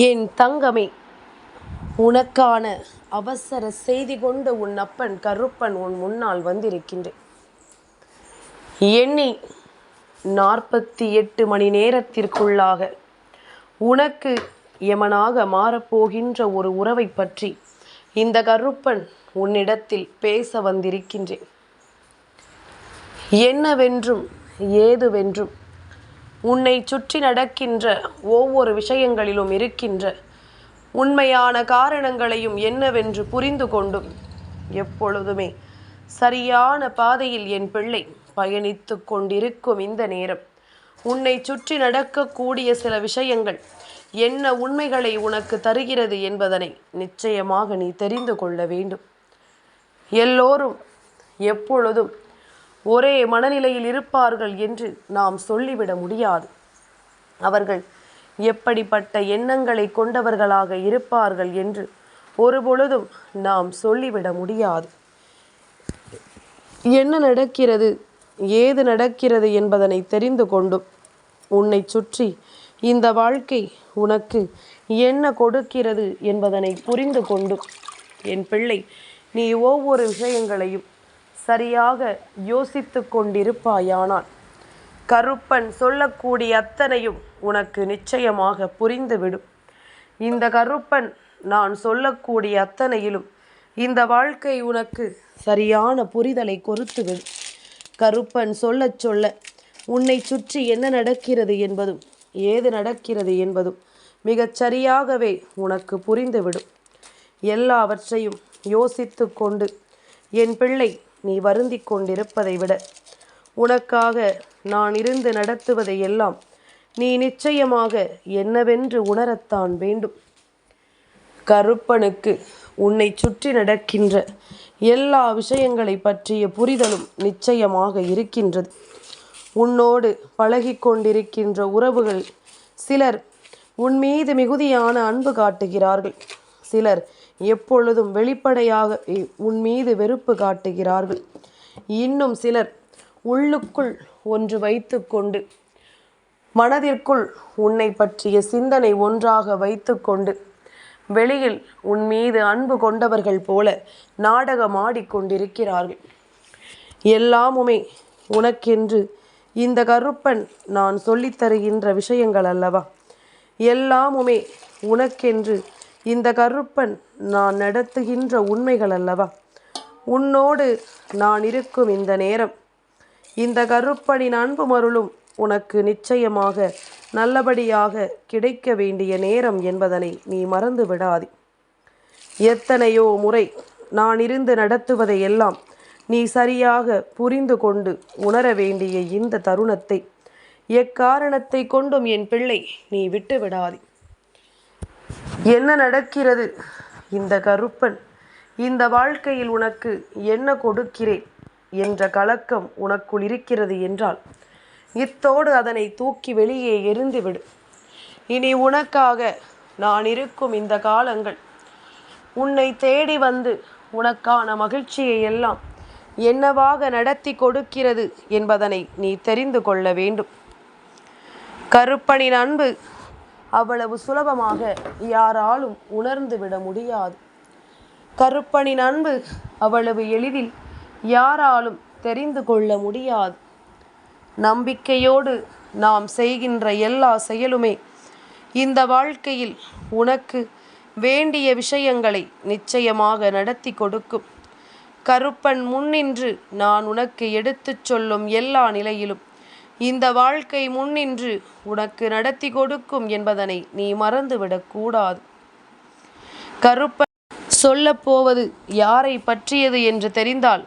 என் தங்கமே உனக்கான அவசர செய்தி கொண்டு உன் அப்பன் கருப்பன் உன் முன்னால் வந்திருக்கின்றேன். எண்ணி நாற்பத்தி எட்டு மணி நேரத்திற்குள்ளாக உனக்கு யமனாக மாறப்போகின்ற ஒரு உறவை பற்றி இந்த கருப்பன் உன்னிடத்தில் பேச வந்திருக்கின்றேன். என்னவென்றும் ஏதுவென்றும் உன்னை சுற்றி நடக்கின்ற ஒவ்வொரு விஷயங்களிலும் இருக்கின்ற உண்மையான காரணங்களையும் என்னவென்று புரிந்து கொண்டும் எப்பொழுதுமே சரியான பாதையில் என் பிள்ளை பயணித்து கொண்டிருக்கும் இந்த நேரம். உன்னை சுற்றி நடக்கக்கூடிய சில விஷயங்கள் என்ன உண்மைகளை உனக்கு தருகிறது என்பதனை நிச்சயமாக நீ தெரிந்து கொள்ள வேண்டும். எல்லோரும் எப்பொழுதும் ஒரே மனநிலையில் இருப்பார்கள் என்று நாம் சொல்லிவிட முடியாது. அவர்கள் எப்படிப்பட்ட எண்ணங்களை கொண்டவர்களாக இருப்பார்கள் என்று ஒருபொழுதும் நாம் சொல்லிவிட முடியாது. என்ன நடக்கிறது ஏது நடக்கிறது என்பதனை தெரிந்து கொண்டும் உன்னை சுற்றி இந்த வாழ்க்கை உனக்கு என்ன கொடுக்கிறது என்பதனை புரிந்து கொண்டும். என் பிள்ளை நீ ஒவ்வொரு விஷயங்களையும் சரியாக யோசித்து கொண்டிருப்பாயானால் கருப்பன் சொல்லக்கூடிய அத்தனையும் உனக்கு நிச்சயமாக புரிந்துவிடும். இந்த கருப்பன் நான் சொல்லக்கூடிய அத்தனையிலும் இந்த வாழ்க்கை உனக்கு சரியான புரிதலை கொடுத்துவிடும் கருப்பன் சொல்லச் சொல்ல உன்னை சுற்றி என்ன நடக்கிறது என்பதும் ஏது நடக்கிறது என்பதும் மிகச் சரியாகவே உனக்கு புரிந்துவிடும். எல்லாவற்றையும் யோசித்து கொண்டு என் பிள்ளை நீ வருந்தி கொண்டிருப்பதை விட. உனக்காக நான் இருந்து நடத்துவதை எல்லாம் நீ நிச்சயமாக என்னவென்று உணரத்தான் வேண்டும். கருப்பனுக்கு உன்னை சுற்றி நடக்கின்ற எல்லா விஷயங்களை பற்றிய புரிதலும் நிச்சயமாக இருக்கின்றது. உன்னோடு பழகி கொண்டிருக்கின்ற உறவுகள் சிலர் உன் மீது மிகுதியான அன்பு காட்டுகிறார்கள். சிலர் எப்பொழுதும் வெளிப்படையாக உன் மீது வெறுப்பு காட்டுகிறார்கள். இன்னும் சிலர் உள்ளுக்குள் ஒன்று வைத்துக்கொண்டு மனதிற்குள் உன்னை பற்றிய சிந்தனை ஒன்றாக வைத்துக்கொண்டு வெளியில் உன் மீது அன்பு கொண்டவர்கள் போல நாடகம் ஆடிக்கொண்டிருக்கிறார்கள். எல்லாமுமே உனக்கென்று இந்த கருப்பன் நான் சொல்லித்தருகின்ற விஷயங்கள் அல்லவா? எல்லாமுமே உனக்கென்று இந்த கருப்பன் நான் நடத்துகின்ற உண்மைகள் அல்லவா? உன்னோடு நான் இருக்கும் இந்த நேரம். இந்த கருப்பனின் அன்பு மருளும் உனக்கு நிச்சயமாக நல்லபடியாக கிடைக்க வேண்டிய நேரம் என்பதனை நீ மறந்து விடாதே. எத்தனையோ முறை நான் இருந்து நடத்துவதை எல்லாம் நீ சரியாக புரிந்து கொண்டு உணர வேண்டிய இந்த தருணத்தை எக்காரணத்தை கொண்டும் என் பிள்ளை நீ விட்டு விடாதே. என்ன நடக்கிறது? இந்த கருப்பன் இந்த வாழ்க்கையில் உனக்கு என்ன கொடுக்கிறேன் என்ற கலக்கம் உனக்குள் இருக்கிறது என்றால் இத்தோடு அதனை தூக்கி வெளியே எரிந்துவிடு இனி உனக்காக நான் இருக்கும் இந்த காலங்கள் உன்னை தேடி வந்து உனக்கான மகிழ்ச்சியை எல்லாம் என்னவாக நடத்தி கொடுக்கிறது என்பதனை நீ தெரிந்து கொள்ள வேண்டும். கருப்பனின் அன்பு அவ்வளவு சுலபமாக யாராலும் உணர்ந்துவிட முடியாது. கருப்பனின் அன்பு அவ்வளவு எளிதில் யாராலும் தெரிந்து கொள்ள முடியாது. நம்பிக்கையோடு நாம் செய்கின்ற எல்லா செயலுமே இந்த வாழ்க்கையில் உனக்கு வேண்டிய விஷயங்களை நிச்சயமாக நடத்தி கொடுக்கும். கருப்பன் முன்னின்று நான் உனக்கு எடுத்துச் சொல்லும் எல்லா நிலையிலும் இந்த வாழ்க்கை முன்னின்று உனக்கு நடத்தி கொடுக்கும் என்பதனை நீ மறந்துவிடக்கூடாது கருப்பன் சொல்லப்போவது யாரை பற்றியது என்று தெரிந்தால்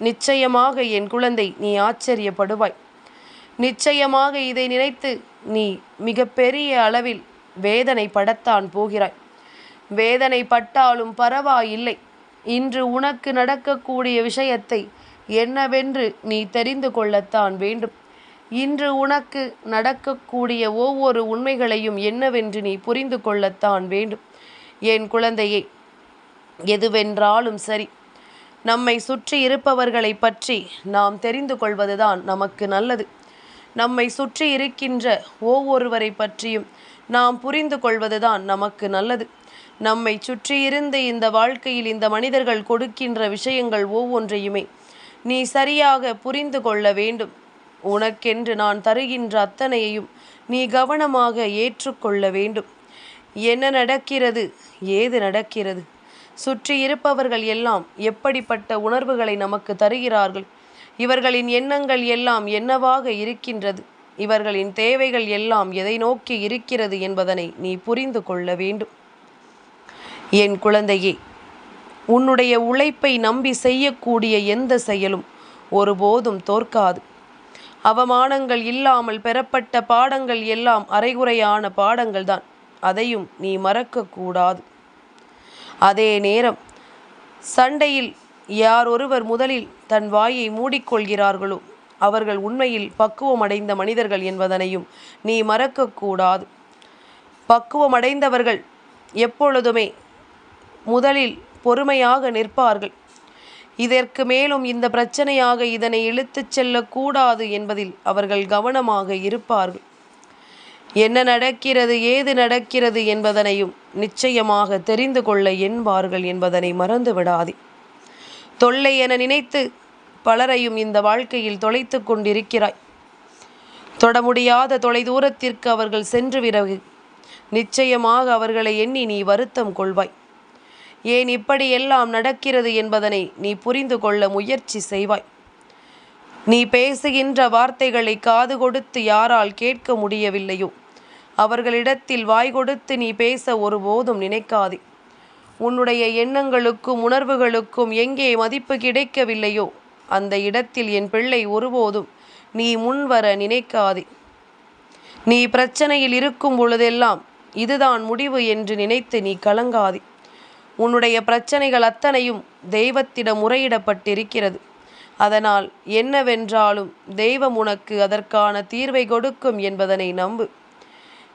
நிச்சயமாக என் குழந்தை நீ ஆச்சரியப்படுவாய். நிச்சயமாக இதை நினைத்து நீ மிகப்பெரிய அளவில் வேதனை படத்தான் போகிறாய். வேதனை பட்டாலும் பரவாயில்லை. இன்று உனக்கு நடக்கக்கூடிய விஷயத்தை என்னவென்று நீ தெரிந்து கொள்ளத்தான் வேண்டும். இன்று உனக்கு நடக்கக்கூடிய ஒவ்வொரு உண்மைகளையும் என்னவென்று நீ புரிந்து கொள்ளத்தான் வேண்டும். என் குழந்தையை எதுவென்றாலும் சரி நம்மை சுற்றி இருப்பவர்களை பற்றி நாம் தெரிந்து கொள்வதுதான் நமக்கு நல்லது. நம்மை சுற்றி இருக்கின்ற ஒவ்வொருவரை பற்றியும் நாம் புரிந்து கொள்வதுதான் நமக்கு நல்லது. நம்மை சுற்றியிருந்து இந்த வாழ்க்கையில் இந்த மனிதர்கள் கொடுக்கின்ற விஷயங்கள் ஒவ்வொன்றையுமே நீ சரியாக புரிந்து கொள்ள வேண்டும். உனக்கென்று நான் தருகின்ற அத்தனையையும் நீ கவனமாக ஏற்றுக்கொள்ள வேண்டும். என்ன நடக்கிறது? ஏது நடக்கிறது? சுற்றி இருப்பவர்கள் எல்லாம் எப்படிப்பட்ட உணர்வுகளை நமக்கு தருகிறார்கள்? இவர்களின் எண்ணங்கள் எல்லாம் என்னவாக இருக்கின்றது? இவர்களின் தேவைகள் எல்லாம் எதை நோக்கி இருக்கிறது என்பதனை நீ புரிந்து கொள்ள வேண்டும். என் குழந்தையே உன்னுடைய உழைப்பை நம்பி செய்யக்கூடிய எந்த செயலும் ஒருபோதும் தோற்காது. அவமானங்கள் இல்லாமல் பெறப்பட்ட பாடங்கள் எல்லாம் அரைகுறையான பாடங்கள் தான் அதையும் நீ மறக்கக்கூடாது. அதே நேரம் சண்டையில் யார் ஒருவர் முதலில் தன் வாயை மூடிக்கொள்கிறார்களோ அவர்கள் உண்மையில் பக்குவம் அடைந்த மனிதர்கள் என்பதனையும் நீ மறக்கக்கூடாது. பக்குவம் அடைந்தவர்கள் எப்பொழுதுமே முதலில் பொறுமையாக நிற்பார்கள். இதற்கு மேலும் இந்த பிரச்சனையாக இதனை இழுத்துச் செல்லக்கூடாது என்பதில் அவர்கள் கவனமாக இருப்பார்கள். என்ன நடக்கிறது ஏது நடக்கிறது என்பதனையும் நிச்சயமாக தெரிந்து கொள்ள என்பார்கள் என்பதனை மறந்து விடாதே தொல்லை என நினைத்து பலரையும் இந்த வாழ்க்கையில் தொலைத்து கொண்டிருக்கிறாய். தொட முடியாத தொலைதூரத்திற்கு அவர்கள் சென்று விறகு. நிச்சயமாக அவர்களை எண்ணி நீ வருத்தம் கொள்வாய். ஏன் இப்படியெல்லாம் நடக்கிறது என்பதனை நீ புரிந்து கொள்ள முயற்சி செய்வாய். நீ பேசுகின்ற வார்த்தைகளை காது கொடுத்து யாரால் கேட்க முடியவில்லையோ? அவர்களிடத்தில் வாய் கொடுத்து நீ பேச ஒருபோதும் நினைக்காதே. உன்னுடைய எண்ணங்களுக்கும் உணர்வுகளுக்கும் எங்கே மதிப்பு கிடைக்கவில்லையோ அந்த இடத்தில் என் பிள்ளை ஒருபோதும் நீ முன்வர நினைக்காதே. நீ பிரச்சனையில் இருக்கும் பொழுதெல்லாம் இதுதான் முடிவு என்று நினைத்து நீ கலங்காதே. உன்னுடைய பிரச்சனைகள் அத்தனையும் தெய்வத்திடம் முறையிடப்பட்டிருக்கிறது. அதனால் என்னவென்றாலும் தெய்வம் உனக்கு அதற்கான தீர்வை கொடுக்கும் என்பதனை நம்பு.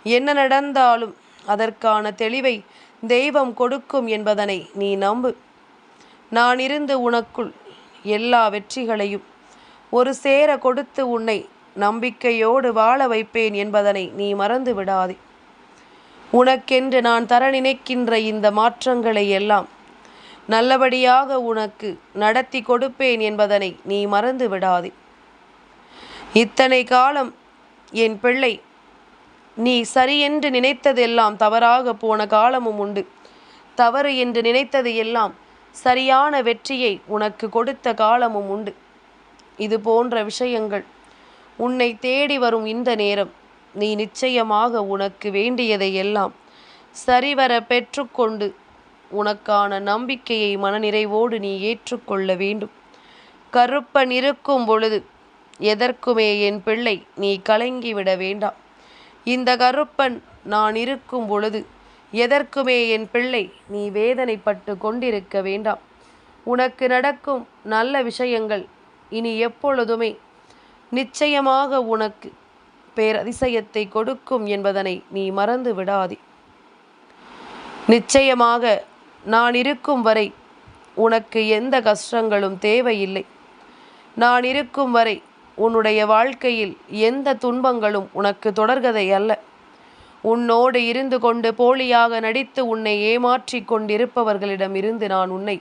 என்ன நடந்தாலும் அதற்கான தெளிவை தெய்வம் கொடுக்கும் என்பதனை நீ நம்பு. நான் இருந்து உனக்குள் எல்லா வெற்றிகளையும் ஒரு சேர கொடுத்து உன்னை நம்பிக்கையோடு வாழ வைப்பேன் என்பதனை நீ மறந்து விடாதே உனக்கென்று நான் தர நினைக்கின்ற இந்த மாற்றங்களை எல்லாம் நல்லபடியாக உனக்கு நடத்தி கொடுப்பேன் என்பதனை நீ மறந்து விடாதே. இத்தனை காலம் என் பிள்ளை நீ சரியென்று நினைத்ததெல்லாம் தவறாக போன காலமும் உண்டு. தவறு என்று நினைத்தது எல்லாம் சரியான வெற்றியை உனக்கு கொடுத்த காலமும் உண்டு. இது போன்ற விஷயங்கள் உன்னை தேடி வரும் இந்த நேரம். நீ நிச்சயமாக உனக்கு வேண்டியதை எல்லாம் சரிவர பெற்றுக்கொண்டு உனக்கான நம்பிக்கையை மனநிறைவோடு நீ ஏற்றுக்கொள்ள வேண்டும். கருப்பன் இருக்கும் பொழுது எதற்குமே என் பிள்ளை நீ கலங்கிவிட வேண்டாம். இந்த கருப்பன் நான் இருக்கும் பொழுது எதற்குமே என் பிள்ளை நீ வேதனைப்பட்டு கொண்டிருக்க வேண்டாம். உனக்கு நடக்கும் நல்ல விஷயங்கள் இனி எப்பொழுதுமே நிச்சயமாக உனக்கு பேரதிசயத்தை கொடுக்கும் என்பதனை நீ மறந்து விடாதே. நிச்சயமாக நான் இருக்கும் வரை உனக்கு எந்த கஷ்டங்களும் தேவையில்லை. நான் இருக்கும் வரை உன்னுடைய வாழ்க்கையில் எந்த துன்பங்களும் உனக்கு தொடர்கதை அல்ல. உன்னோடு இருந்து கொண்டு போலியாக நடித்து உன்னை ஏமாற்றி கொண்டிருப்பவர்களிடம் இருந்து நான் உன்னை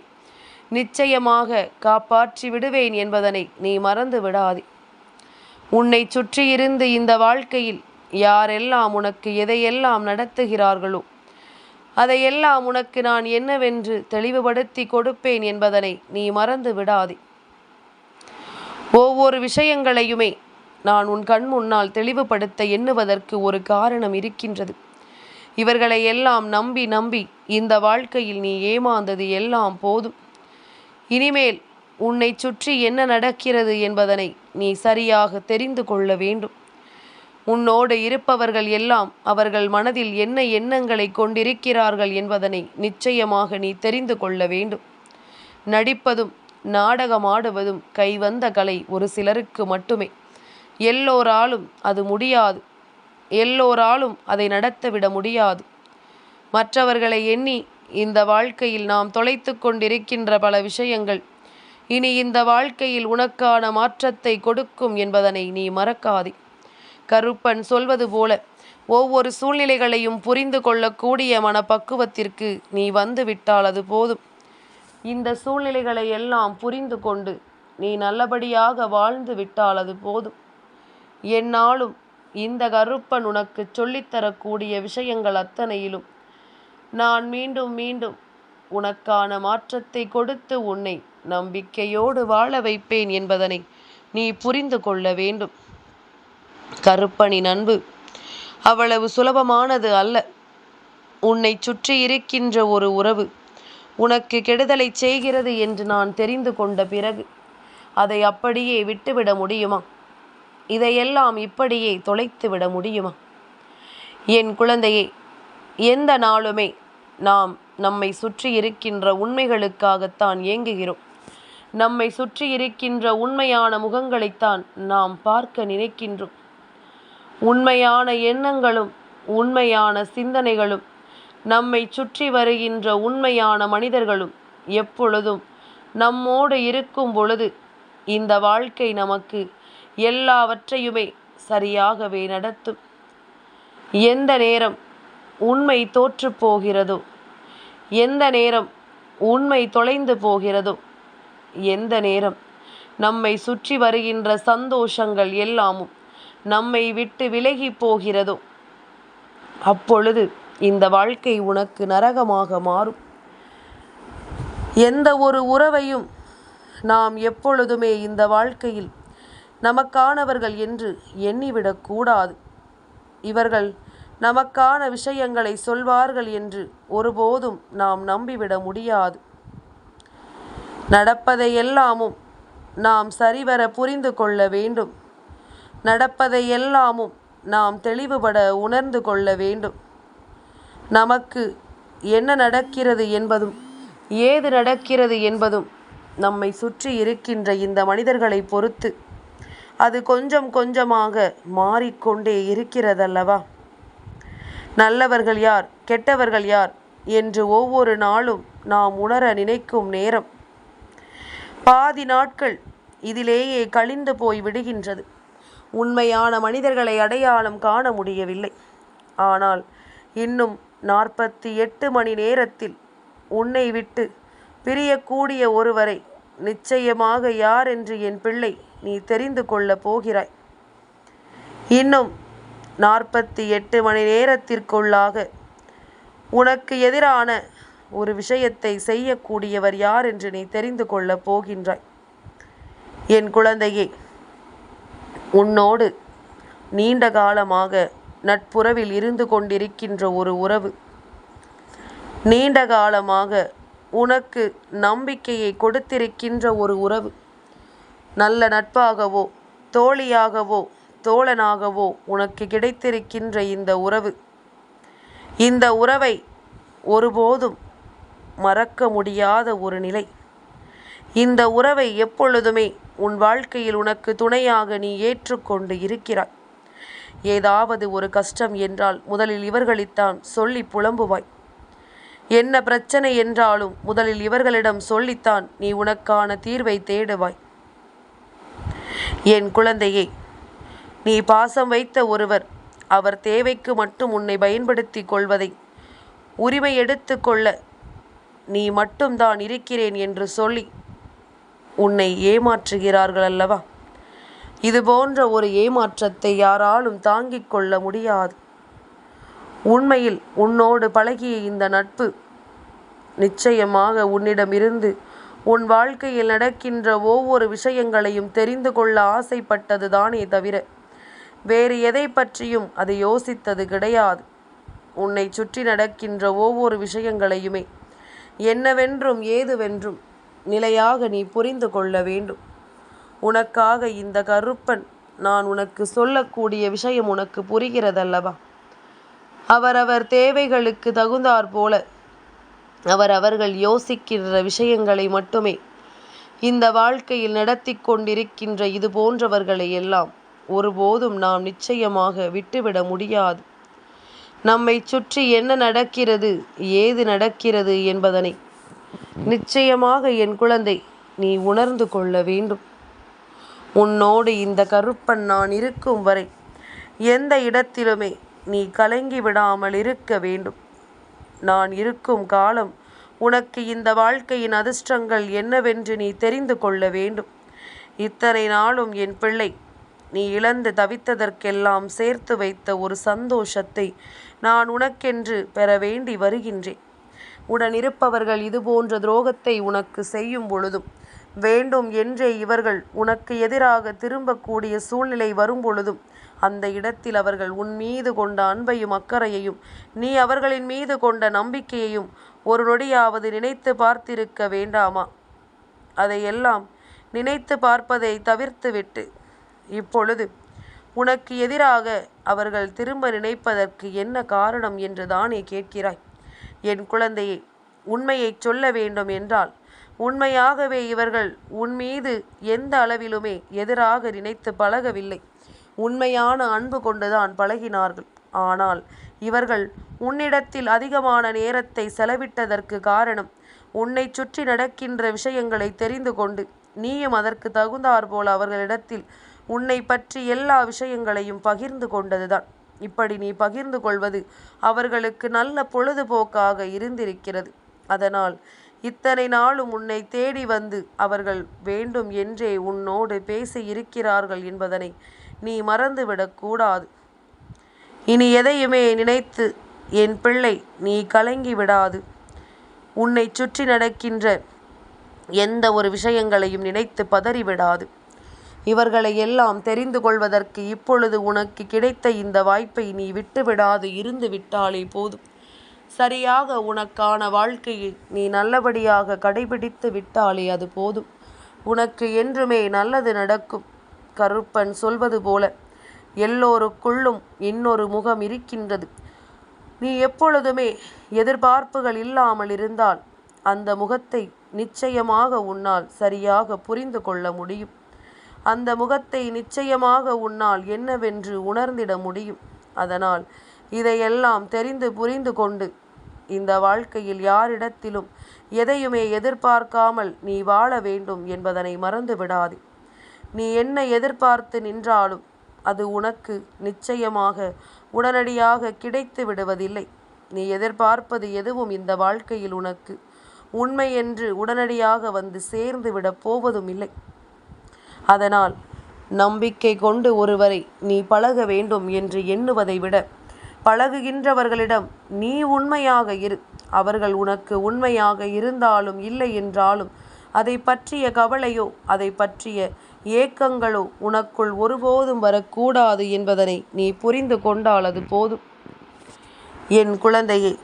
நிச்சயமாக காப்பாற்றி விடுவேன் என்பதனை நீ மறந்து விடாதே. உன்னை சுற்றியிருந்து இந்த வாழ்க்கையில் யாரெல்லாம் உனக்கு எதையெல்லாம் நடத்துகிறார்களோ அதையெல்லாம் உனக்கு நான் என்னவென்று தெளிவுபடுத்தி கொடுப்பேன் என்பதனை நீ மறந்து விடாதே. ஒவ்வொரு விஷயங்களையுமே நான் உன் கண் முன்னால் தெளிவுபடுத்த எண்ணுவதற்கு ஒரு காரணம் இருக்கின்றது. இவர்களை எல்லாம் நம்பி நம்பி இந்த வாழ்க்கையில் நீ ஏமாந்தது எல்லாம் போதும். இனிமேல் உன்னை சுற்றி என்ன நடக்கிறது என்பதனை நீ சரியாக தெரிந்து கொள்ள வேண்டும். உன்னோடு இருப்பவர்கள் எல்லாம் அவர்கள் மனதில் என்ன எண்ணங்களை கொண்டிருக்கிறார்கள் என்பதனை நிச்சயமாக நீ தெரிந்து கொள்ள வேண்டும். நடிப்பதும் நாடகமாடுவதும் கைவந்த கலை ஒரு சிலருக்கு மட்டுமே. எல்லோராலும் அது முடியாது. எல்லோராலும் அதை நடத்தவிட முடியாது. மற்றவர்களை எண்ணி இந்த வாழ்க்கையில் நாம் தொலைத்து கொண்டிருக்கின்ற பல விஷயங்கள் இனி இந்த வாழ்க்கையில் உனக்கான மாற்றத்தை கொடுக்கும் என்பதனை நீ மறக்காதே. கருப்பன் சொல்வது போல ஒவ்வொரு சூழ்நிலைகளையும் புரிந்து கொள்ளக்கூடிய மனப்பக்குவத்திற்கு நீ வந்து விட்டால் அது போதும். இந்த சூழ்நிலைகளை எல்லாம் புரிந்து கொண்டு நீ நல்லபடியாக வாழ்ந்து விட்டால் அது போதும். என்னாலும் இந்த கருப்பன் உனக்கு சொல்லித்தரக்கூடிய விஷயங்கள் அத்தனையிலும் நான் மீண்டும் மீண்டும் உனக்கான மாற்றத்தை கொடுத்து உன்னை நம்பிக்கையோடு வாழ வைப்பேன் என்பதனை நீ புரிந்து கொள்ள வேண்டும். கருப்பனின் அன்பு அவ்வளவு சுலபமானது அல்ல. உன்னை சுற்றி இருக்கின்ற ஒரு உறவு உனக்கு கெடுதலை செய்கிறது என்று நான் தெரிந்து கொண்ட பிறகு அதை அப்படியே விட்டுவிட முடியுமா? இதையெல்லாம் இப்படியே தொலைத்து விட முடியுமா? என் குழந்தையே எந்த நாளுமே நாம் நம்மை சுற்றி இருக்கின்ற உண்மைகளுக்காகத்தான் ஏங்குகிறோம். நம்மை சுற்றி இருக்கின்ற உண்மையான முகங்களைத்தான் நாம் பார்க்க நினைக்கின்றோம். உண்மையான எண்ணங்களும் உண்மையான சிந்தனைகளும் நம்மை சுற்றி வருகின்ற உண்மையான மனிதர்களும் எப்பொழுதும் நம்மோடு இருக்கும் பொழுது இந்த வாழ்க்கை நமக்கு எல்லாவற்றையுமே சரியாகவே நடத்தும். எந்த நேரம் உண்மை தோற்று போகிறதோ எந்த நேரம் உண்மை தொலைந்து போகிறதோ எந்த நேரம்? நம்மை சுற்றி வருகின்ற சந்தோஷங்கள் எல்லாமும் நம்மை விட்டு விலகி போகிறதோ? அப்பொழுது இந்த வாழ்க்கை உனக்கு நரகமாக மாறும். எந்த ஒரு உறவையும் நாம் எப்பொழுதுமே இந்த வாழ்க்கையில் நமக்கானவர்கள் என்று எண்ணிவிடக்கூடாது இவர்கள் நமக்கான விஷயங்களை சொல்வார்கள் என்று ஒருபோதும் நாம் நம்பிவிட முடியாது. நடப்பதையெல்லாமும் நாம் சரிவர புரிந்து கொள்ள வேண்டும். நடப்பதையெல்லாமும் நாம் தெளிவுபட உணர்ந்து கொள்ள வேண்டும். நமக்கு என்ன நடக்கிறது என்பதும் ஏது நடக்கிறது என்பதும் நம்மை சுற்றி இருக்கின்ற இந்த மனிதர்களை பொறுத்து அது கொஞ்சம் கொஞ்சமாக மாறிக்கொண்டே இருக்கிறதல்லவா? நல்லவர்கள் யார் கெட்டவர்கள் யார் என்று ஒவ்வொரு நாளும் நாம் உணர நினைக்கும் நேரம். பாதி நாட்கள் இதிலேயே கழிந்து போய் விடுகின்றது. உண்மையான மனிதர்களை அடையாளம் காண முடியவில்லை. ஆனால் இன்னும் நாற்பத்தி எட்டு மணி நேரத்தில் உன்னை விட்டு பிரியக்கூடிய ஒருவரை நிச்சயமாக யார் என்று என் பிள்ளை நீ தெரிந்து கொள்ளப் போகிறாய். இன்னும் நாற்பத்தி எட்டு மணி நேரத்திற்குள்ளாக உனக்கு எதிரான ஒரு விஷயத்தை செய்யக்கூடியவர் யார் என்று நீ தெரிந்து கொள்ளப் போகின்றாய். என் குழந்தையே உன்னோடு நீண்ட காலமாக நட்புறவில் இருந்து கொண்டிருக்கின்ற ஒரு உறவு. நீண்ட காலமாக உனக்கு நம்பிக்கையை கொடுத்திருக்கின்ற ஒரு உறவு. நல்ல நட்பாகவோ தோழியாகவோ தோழனாகவோ உனக்கு கிடைத்திருக்கின்ற இந்த உறவு. இந்த உறவை ஒருபோதும் மறக்க முடியாத ஒரு நிலை. இந்த உறவை எப்பொழுதுமே உன் வாழ்க்கையில் உனக்கு துணையாக நீ ஏற்றுக்கொண்டு இருக்கிறாய். ஏதாவது ஒரு கஷ்டம் என்றால் முதலில் இவர்களைத்தான் சொல்லி புலம்புவாய். என்ன பிரச்சனை என்றாலும் முதலில் இவர்களிடம் சொல்லித்தான் நீ உனக்கான தீர்வை தேடுவாய். என் குழந்தையே நீ பாசம் வைத்த ஒருவர் அவர் தேவைக்கு மட்டும் உன்னை பயன்படுத்தி கொள்வதை உரிமை எடுத்து கொள்ள நீ மட்டும்தான் இருக்கிறேன் என்று சொல்லி உன்னை ஏமாற்றுகிறார்கள் அல்லவா? இது போன்ற ஒரு ஏமாற்றத்தை யாராலும் தாங்கிக் கொள்ள முடியாது. உண்மையில் உன்னோடு பழகிய இந்த நட்பு நிச்சயமாக உன்னிடமிருந்து உன் வாழ்க்கையில் நடக்கின்ற ஒவ்வொரு விஷயங்களையும் தெரிந்து கொள்ள ஆசைப்பட்டது தானே தவிர வேறு எதை பற்றியும் அதை யோசித்தது கிடையாது. உன்னை சுற்றி நடக்கின்ற ஒவ்வொரு விஷயங்களையுமே என்னவென்றும் ஏதுவென்றும் நிலையாக நீ புரிந்து கொள்ள வேண்டும். உனக்காக இந்த கருப்பன் நான் உனக்கு சொல்லக்கூடிய விஷயம் உனக்கு புரிகிறதல்லவா? அவரவர் தேவைகளுக்கு தகுந்தாற் போல அவர் அவர்கள் யோசிக்கின்ற விஷயங்களை மட்டுமே இந்த வாழ்க்கையில் நடத்தி கொண்டிருக்கின்ற இது போன்றவர்களை எல்லாம் ஒருபோதும் நாம் நிச்சயமாக விட்டுவிட முடியாது. நம்மை சுற்றி என்ன நடக்கிறது ஏது நடக்கிறது என்பதனை. நிச்சயமாக என் குழந்தை நீ உணர்ந்து கொள்ள வேண்டும். உன்னோடு இந்த கருப்பன் நான் இருக்கும் வரை எந்த இடத்திலுமே நீ கலங்கி விடாமல் இருக்க வேண்டும். நான் இருக்கும் காலம் உனக்கு இந்த வாழ்க்கையின் அதிர்ஷ்டங்கள் என்னவென்று நீ தெரிந்து கொள்ள வேண்டும். இத்தனை நாளும் என் பிள்ளை நீ இழந்து தவித்ததற்கெல்லாம் சேர்த்து வைத்த ஒரு சந்தோஷத்தை நான் உனக்கென்று பெற வேண்டி வருகின்றேன். உடனிருப்பவர்கள் இதுபோன்ற துரோகத்தை உனக்கு செய்யும் பொழுதும் வேண்டும் என்றே இவர்கள் உனக்கு எதிராக திரும்பக்கூடிய சூழ்நிலை வரும் பொழுதும் அந்த இடத்தில் அவர்கள் உன் மீது கொண்ட அன்பையும் அக்கறையையும் நீ அவர்களின் மீது கொண்ட நம்பிக்கையையும் ஒரு நொடியாவது நினைத்து பார்த்திருக்க வேண்டாமா? அதையெல்லாம் நினைத்து பார்ப்பதை தவிர்த்துவிட்டு இப்பொழுது உனக்கு எதிராக அவர்கள் திரும்ப நினைப்பதற்கு என்ன காரணம்? என்று தானே கேட்கிறாய். என் குழந்தையை உண்மையைச் சொல்ல வேண்டும் என்றால் உண்மையாகவே இவர்கள் உன் மீது எந்த அளவிலுமே எதிராக நினைத்து பழகவில்லை. உண்மையான அன்பு கொண்டுதான் பழகினார்கள். ஆனால் இவர்கள் உன்னிடத்தில் அதிகமான நேரத்தை செலவிட்டதற்கு காரணம் உன்னை சுற்றி நடக்கின்ற விஷயங்களை தெரிந்து கொண்டு நீயும் அதற்கு தகுந்தாற்போல் அவர்களிடத்தில் உன்னை பற்றி எல்லா விஷயங்களையும் பகிர்ந்து கொண்டதுதான். இப்படி நீ பகிர்ந்து கொள்வது அவர்களுக்கு நல்ல பொழுதுபோக்காக இருந்திருக்கிறது. அதனால் இத்தனை நாளும் உன்னை தேடி வந்து அவர்கள் வேண்டும் என்றே உன்னோடு பேசி இருக்கிறார்கள் என்பதனை நீ மறந்துவிடக்கூடாது இனி எதையுமே நினைத்து என் பிள்ளை நீ கலங்கி விடாது. உன்னை சுற்றி நடக்கின்ற எந்த ஒரு விஷயங்களையும் நினைத்து பதறிவிடாது. இவர்களை எல்லாம் தெரிந்து கொள்வதற்கு இப்பொழுது உனக்கு கிடைத்த இந்த வாய்ப்பை நீ விட்டுவிடாது இருந்து விட்டாலே போதும். சரியாக உனக்கான வாழ்க்கையை நீ நல்லபடியாக கடைபிடித்து விட்டாலே அது போதும். உனக்கு என்றுமே நல்லது நடக்கும் கருப்பன் சொல்வது போல. எல்லோருக்குள்ளும் இன்னொரு முகம் இருக்கின்றது. நீ எப்பொழுதுமே எதிர்பார்ப்புகள் இல்லாமல் இருந்தால் அந்த முகத்தை நிச்சயமாக உன்னால் சரியாக புரிந்து கொள்ள முடியும். அந்த முகத்தை நிச்சயமாக உன்னால் என்னவென்று உணர்ந்திட முடியும். அதனால் இதையெல்லாம் தெரிந்து புரிந்து கொண்டு இந்த வாழ்க்கையில் யாரிடத்திலும் எதையுமே எதிர்பார்க்காமல் நீ வாழ வேண்டும் என்பதனை மறந்து விடாதே. நீ என்ன எதிர்பார்த்து நின்றாலும் அது உனக்கு நிச்சயமாக உடனடியாக கிடைத்து விடுவதில்லை. நீ எதிர்பார்ப்பது எதுவும் இந்த வாழ்க்கையில் உனக்கு உண்மை என்று உடனடியாக வந்து சேர்ந்து விடப் போவதும் இல்லை அதனால் நம்பிக்கை கொண்டு ஒருவரை நீ பழக வேண்டும் என்று எண்ணுவதை விட பழகுகின்றவர்களிடம் நீ உண்மையாக இரு. அவர்கள் உனக்கு உண்மையாக இருந்தாலும் இல்லை என்றாலும் அதை பற்றிய கவலையோ அதை பற்றிய ஏக்கங்களோ உனக்குள் ஒருபோதும் வரக்கூடாது என்பதனை நீ புரிந்து கொண்டால் அது போதும். என் குழந்தையே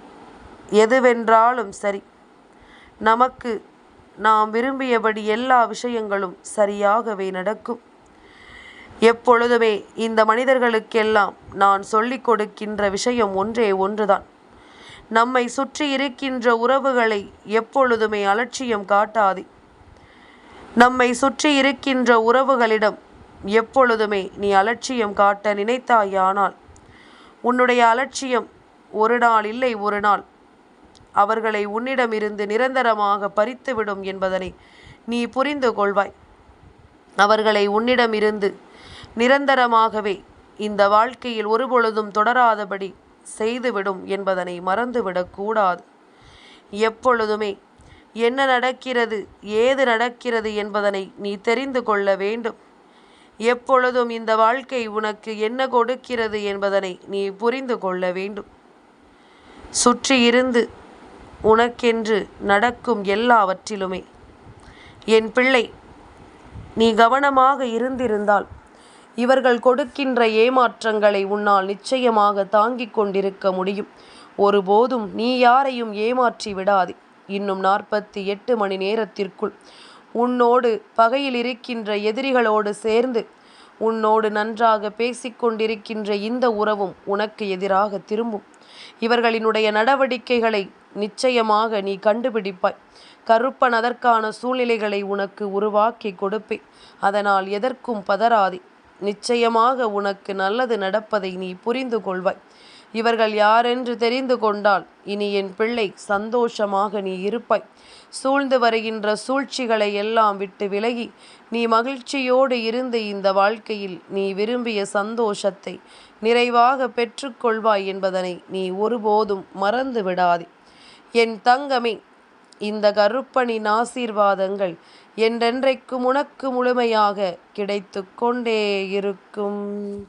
எதுவென்றாலும் சரி. நமக்கு நாம் விரும்பியபடி எல்லா விஷயங்களும் சரியாகவே நடக்கும். எப்பொழுதுமே இந்த மனிதர்களுக்கெல்லாம் நான் சொல்லிக் கொடுக்கின்ற விஷயம் ஒன்றே ஒன்றுதான். நம்மை சுற்றி இருக்கின்ற உறவுகளை எப்பொழுதுமே அலட்சியம் காட்டாதே. நம்மை சுற்றி இருக்கின்ற உறவுகளிடம் எப்பொழுதுமே நீ அலட்சியம் காட்ட நினைத்தாயானால் உன்னுடைய அலட்சியம் ஒரு நாள் இல்லை ஒரு நாள் அவர்களை உன்னிடமிருந்து நிரந்தரமாக பறித்துவிடும் என்பதனை நீ புரிந்து கொள்வாய். அவர்களை உன்னிடமிருந்து நிரந்தரமாகவே இந்த வாழ்க்கையில் ஒருபொழுதும் தொடராதபடி செய்துவிடும் என்பதனை மறந்துவிடக்கூடாது எப்பொழுதுமே என்ன நடக்கிறது ஏது நடக்கிறது என்பதனை நீ தெரிந்து கொள்ள வேண்டும். எப்பொழுதும் இந்த வாழ்க்கை உனக்கு என்ன கொடுக்கிறது என்பதனை நீ புரிந்து கொள்ள வேண்டும். சுற்றி இருந்து உனக்கென்று நடக்கும் எல்லாவற்றிலுமே. என் பிள்ளை நீ கவனமாக இருந்திருந்தால் இவர்கள் கொடுக்கின்ற ஏமாற்றங்களை உன்னால் நிச்சயமாக தாங்கிக் கொண்டிருக்க முடியும். ஒருபோதும் நீ யாரையும் ஏமாற்றி விடாது. இன்னும் நாற்பத்தி எட்டு மணி நேரத்திற்குள் உன்னோடு பகையில் இருக்கின்ற எதிரிகளோடு சேர்ந்து உன்னோடு நன்றாக பேசிக்கொண்டிருக்கின்ற இந்த உறவும் உனக்கு எதிராக திரும்பும். இவர்களினுடைய நடவடிக்கைகளை நிச்சயமாக நீ கண்டுபிடிப்பாய். கருப்பன் அதற்கான சூழ்நிலைகளை உனக்கு உருவாக்கி கொடுப்பேன். அதனால் எதற்கும் பதறாதே. நிச்சயமாக உனக்கு நல்லது நடப்பதை நீ புரிந்து கொள்வாய். இவர்கள் யாரென்று தெரிந்து கொண்டால் இனி என் பிள்ளை சந்தோஷமாக நீ இருப்பாய். சூழ்ந்து வருகின்ற சூழ்ச்சிகளை எல்லாம் விட்டு விலகி நீ மகிழ்ச்சியோடு இருந்து இந்த வாழ்க்கையில் நீ விரும்பிய சந்தோஷத்தை நிறைவாக பெற்றுக்கொள்வாய் என்பதனை நீ ஒருபோதும் மறந்து விடாதே என் தங்கமே இந்த கருப்பனின் ஆசீர்வாதங்கள் என்றென்றைக்கும் உனக்கு முழுமையாக கிடைத்து கொண்டே இருக்கும்.